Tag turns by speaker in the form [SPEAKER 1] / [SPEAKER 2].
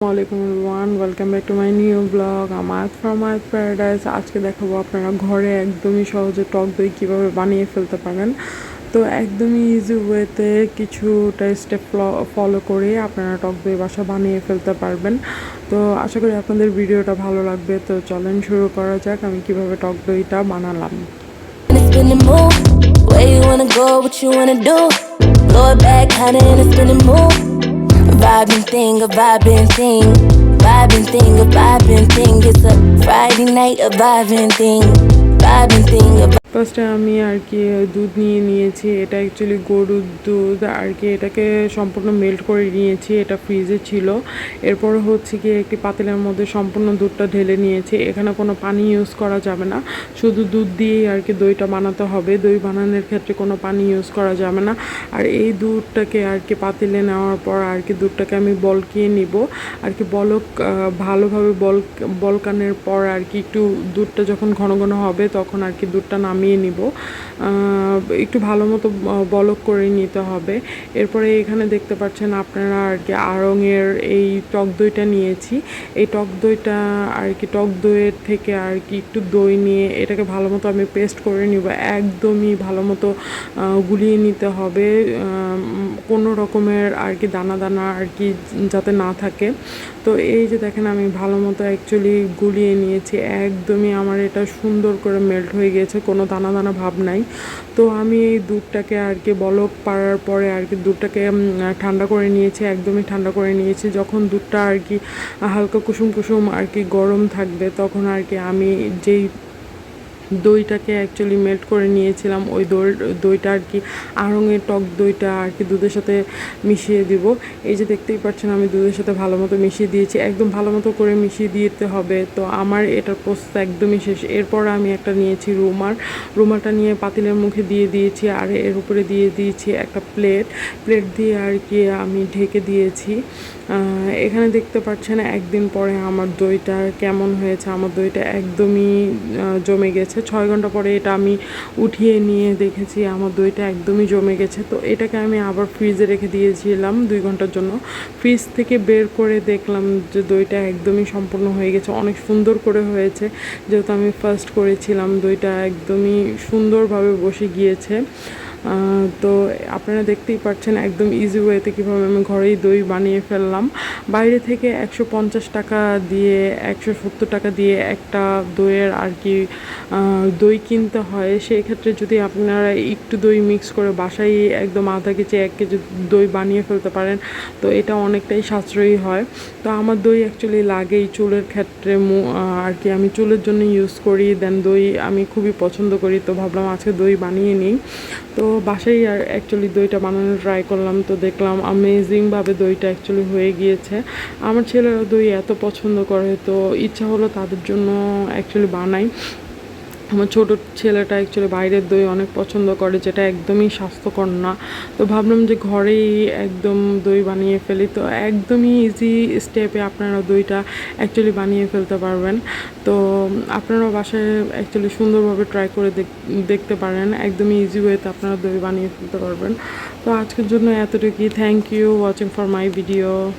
[SPEAKER 1] আসসালামাইকুম one welcome back to my new blog আমার from my paradise আজকে দেখাবো আপনারা ঘরে একদমই সহজে টক দই কীভাবে বানিয়ে ফেলতে পারেন। তো একদমই ইজি ওয়েতে কিছুটা স্টেপ ফলো করে আপনারা টক দই বাসা বানিয়ে ফেলতে পারবেন। তো আশা করি আপনাদের ভিডিওটা ভালো লাগবে। তো চলেন শুরু করা যাক আমি কীভাবে টক দইটা বানালাম।
[SPEAKER 2] And go, back, kinda in a spinning move. Vibing thing, a vibing thing. Vibing thing, a vibing thing. It's a Friday night, a vibing thing.
[SPEAKER 1] ফার্স্টে আমি আর কি দুধ নিয়ে নিয়েছি। এটা অ্যাকচুয়ালি গরুর দুধ। আর কি এটাকে সম্পূর্ণ মেল্ট করে নিয়েছি। এটা ফ্রিজে ছিল। এরপর হচ্ছে কি একটি পাতিলের মধ্যে সম্পূর্ণ দুধটা ঢেলে নিয়েছি। এখানে কোনো পানি ইউজ করা যাবে না। শুধু দুধ দিয়েই আর কি দইটা বানাতে হবে। দই বানানোর ক্ষেত্রে কোনো পানি ইউজ করা যাবে না। আর এই দুধটাকে আর কি পাতিলে নেওয়ার পর আর কি দুধটাকে আমি বলকিয়ে নিব। আর কি বলক ভালোভাবে বল বলকানের পর আর কি একটু দুধটা যখন ঘন ঘন হবে তখন আর কি দুধটা নামিয়ে নিব। একটু ভালো মতো বলক করে নিতে হবে। এরপরে এখানে দেখতে পাচ্ছেন আপনারা আর কি আড়ংয়ের এই টক দইটা নিয়েছি। এই টক দইটা আর কি, টক দইয়ের থেকে আর কি একটু দই নিয়ে এটাকে ভালো মতো আমি পেস্ট করে নিব। একদমই ভালো মতো গুলিয়ে নিতে হবে। কোনো রকমের আর কি দানা দানা আর কি যাতে না থাকে। তো এই যে দেখেন আমি ভালো মতো অ্যাকচুয়ালি গুলিয়ে নিয়েছি। একদমই আমার এটা সুন্দর করে মেল্ট হয়ে গেছে, কোনো দানা দানা ভাব নাই। তো আমি এই দুধটাকে আর কি বলক পাড়ার পরে আর কি দুধটাকে ঠান্ডা করে নিয়েছি, একদমই ঠান্ডা করে নিয়েছি। যখন দুধটা আর কি হালকা কুসুম কুসুম আর কি গরম থাকবে, তখন আর কি আমি যেই দইটাকে অ্যাকচুয়ালি মেল্ট করে নিয়েছিলাম। ওই দই দইটা আর কি আড়ঙের টক দইটা আর কি দুধের সাথে মিশিয়ে দিব। এই যে দেখতেই পাচ্ছেন আমি দুধের সাথে ভালো মতো মিশিয়ে দিয়েছি। একদম ভালো মতো করে মিশিয়ে দিতে হবে। তো আমার এটার প্রসেস একদমই শেষ। এরপর আমি একটা নিয়েছি রুমার রুমারটা নিয়ে পাতিলের মুখে দিয়ে দিয়েছি আর এর উপরে দিয়ে দিয়েছি একটা প্লেট প্লেট দিয়ে আর কি আমি ঢেকে দিয়েছি। এখানে দেখতে পাচ্ছেন একদিন পরে আমার দইটা কেমন হয়েছে। আমার দইটা একদমই জমে গেছে। ছয় ঘণ্টা পরে এটা আমি উঠিয়ে নিয়ে দেখেছি, আমার দইটা একদমই জমে গেছে। তো এটাকে আমি আবার ফ্রিজে রেখে দিয়েছিলাম দুই ঘণ্টার জন্য। ফ্রিজ থেকে বের করে দেখলাম যে দইটা একদমই সম্পূর্ণ হয়ে গেছে, অনেক সুন্দর করে হয়েছে। যেহেতু আমি ফার্স্ট করেছিলাম, দইটা একদমই সুন্দরভাবে বসে গিয়েছে। তো আপনারা দেখতেই পাচ্ছেন একদম ইজি ওয়েতে কীভাবে আমি ঘরেই দই বানিয়ে ফেললাম। বাইরে থেকে একশো পঞ্চাশ টাকা দিয়ে, একশো সত্তর টাকা দিয়ে একটা দইয়ের আর কি দই কিনতে হয়। সেই ক্ষেত্রে যদি আপনারা একটু দই মিক্স করে বাসায় একদম আধা কেজি, এক কেজি দই বানিয়ে ফেলতে পারেন, তো এটা অনেকটাই সাশ্রয়ী হয়। তো আমার দই অ্যাকচুয়ালি লাগেই চুলের ক্ষেত্রে আর কি আমি চুলের জন্য ইউজ করি দেন দই আমি খুবই পছন্দ করি, তো ভাবলাম আজকে দই বানিয়ে নিই। তো বাসায় আর অ্যাকচুয়ালি দইটা বানানো ট্রাই করলাম তো দেখলাম আমেজিংভাবে দইটা অ্যাকচুয়ালি হয়ে গিয়েছে। আমার ছেলেরা দই এত পছন্দ করে তো ইচ্ছা হলো তাদের জন্য অ্যাকচুয়ালি বানাই। আমার ছোটো ছেলেটা অ্যাকচুয়ালি বাইরের দই অনেক পছন্দ করে, যেটা একদমই স্বাস্থ্যকর না। তো ভাবলাম যে ঘরেই একদম দই বানিয়ে ফেলি। তো একদমই ইজি স্টেপে আপনারা দইটা অ্যাকচুয়ালি বানিয়ে ফেলতে পারবেন। তো আপনারা বাসায় অ্যাকচুয়ালি সুন্দরভাবে ট্রাই করে দেখ- দেখতে পারেন। একদমই ইজি ওয়েতে আপনারা দই বানিয়ে ফেলতে পারবেন। তো আজকের জন্য এতটুকুই। Thank you watching for my video